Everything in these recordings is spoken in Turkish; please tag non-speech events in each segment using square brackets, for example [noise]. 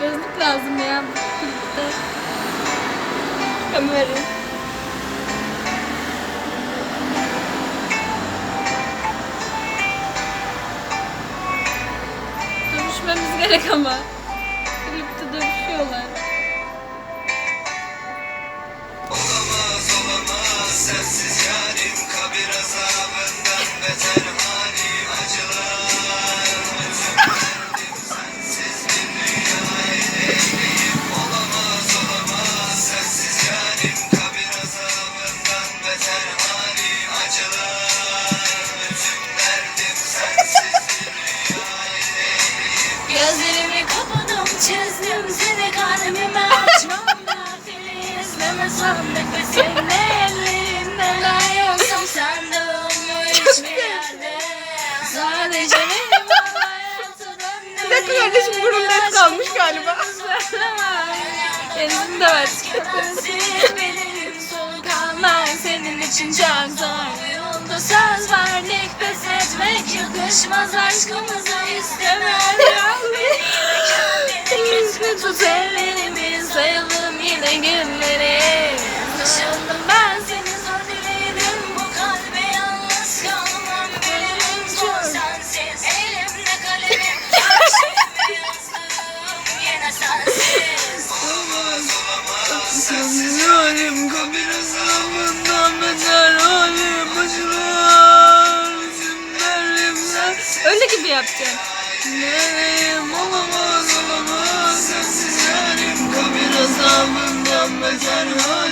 Gözlük lazım ya bu klipte. Kamera. Dövüşmemiz gerek ama. Gözlerimi kapadım çizdim seni kalbime açmam nafile izlemesem nefesimle ellerimden ayrılsam de olmuyor hiçbir yerde. Sadece benim hayatı döndü Bir dakika kardeşim, burun net kalmış galiba. Benzin de benim sonu kalmaz senin için çok zor Yolda söz verdik pes etmek yakışmaz. Aşkımıza istemem. Kendini tut ellerimi sayalım yine günleri Yarim kabir azabından beter halim acılar Üzüm derdim sen Öyle gibi yapacaksın. Nerim olamaz olamaz sensiz yarim kabir azabından beter halim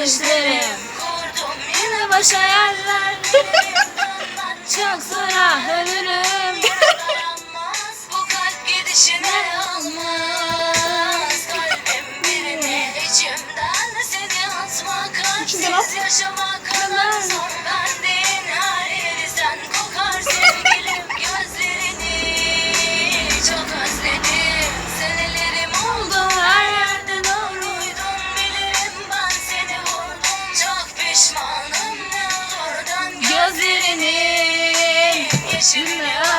düşlerim Kurdum yine baş hayaller [laughs] Çok sonra ölürüm. Bu kalp gidişine almaz Kalbim birine içimden seni atmak Kalpsiz yaşamak 心凉。